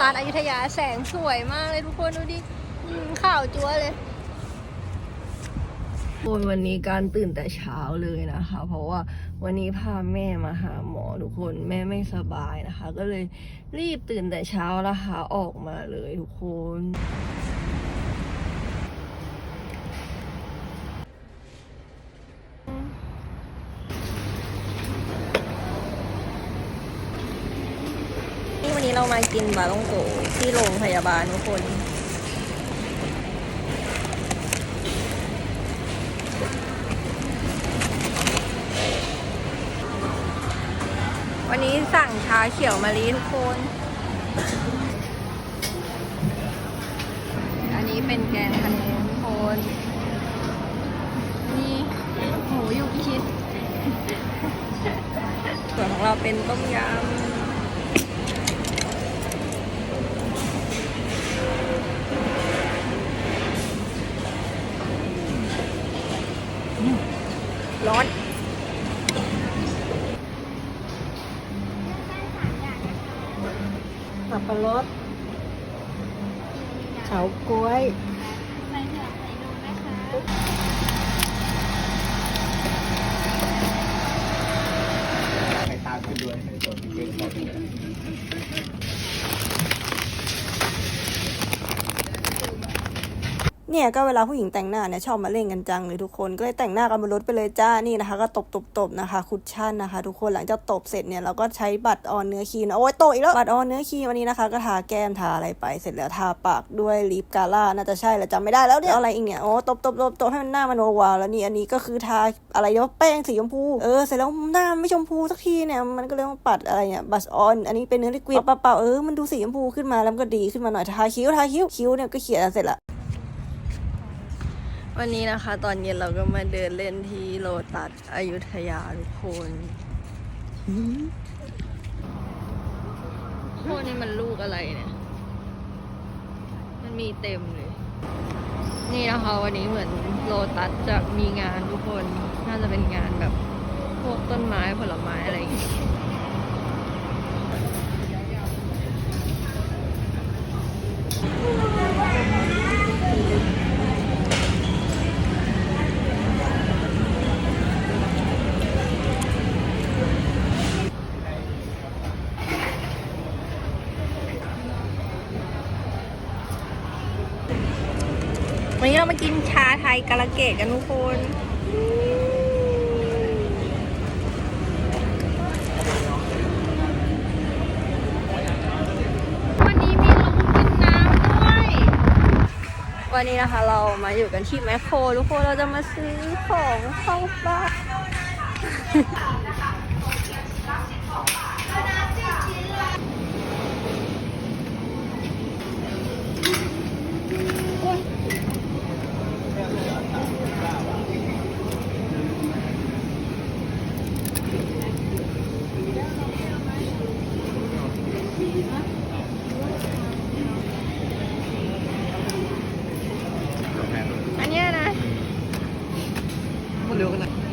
ตัสอยุธยาแสงสวยมากเลยทุกคนดูดิข่าวจัวเลยโอ้ยวันนี้การตื่นแต่เช้าเลยนะคะ เพราะว่าวันนี้พาแม่มาหาหมอทุกคนแม่ไม่สบายนะคะ ก็เลยรีบตื่นแต่เช้าแล้วหาออกมาเลยทุกคน เรามากินบาลองโกที่โรงพยาบาลทุกคนวันนี้สั่งชาเขียวมะลิทุกคน อันนี้เป็นแกงคะแนนทุกคน นี่หมูยุกิชิดส่วนของเราเป็นต้มยำ ร้อนสับปะรดเฉาก๊วยใส่ตามขึ้นด้วยใส่ตัวที่เก่งสองเลย เนี่ยก็เวลาผู้หญิงแต่งหน้าเนี่ยชอบมาเล่นกันจังเลยทุกคนก็เลยแต่งหน้ากันบนรถไปเลยจ้านี่นะคะ ก็ตบตบตบนะคะคุชชั่นนะคะ ทุกคนหลังจากตบเสร็จเนี่ยเราก็ใช้บัตรออนเนื้อครีมโอ้ยโตอีกแล้วบัตรออนเนื้อครีมอันนี้นะคะ ก็ทาแก้มทาอะไรไปเสร็จแล้วทาปากด้วยลิปกาล่าน่าจะใช่แหละจำไม่ได้แล้วเนี่ยอะไรอีกเนี่ยโอ้ตบตบตบตบให้มันหน้ามันวาวแล้วนี่อันนี้ก็คือทาอะไรเนาะแป้งสีชมพูเออเสร็จแล้วหน้าไม่ชมพูสักทีเนี่ยมันก็เลยต้องปัดอะไรเนี่ยบัตรออนอันนี้เป็นเนื้อลิควิดเปล่าเออมันดูสีชมพูขึ้นมาแล้วก็ดีขึ้นมาหน่อยทาคิ้วทาคิ้วคิ้วเนี่ยก็เขียนเสร็จละ วันนี้นะคะ ตอนเย็นเราก็มาเดินเล่นที่โลตัสอยุธยาทุกคนพวกนี้มันลูกอะไรเนี่ย มันมีเต็มเลย นี่นะคะวันนี้เหมือนโลตัสจะมีงานทุกคน น่าจะเป็นงานแบบพวกต้นไม้ผลไม้อะไรอย่างเงี้ย วันนี้เรามากินชาไทยกาลเกตกันทุกคนวันนี้มีลงกินน้ำด้วยวันนี้นะคะเรามาอยู่กันที่แมคโครทุกคนเราจะมาซื้อของเข้าบ้าน อั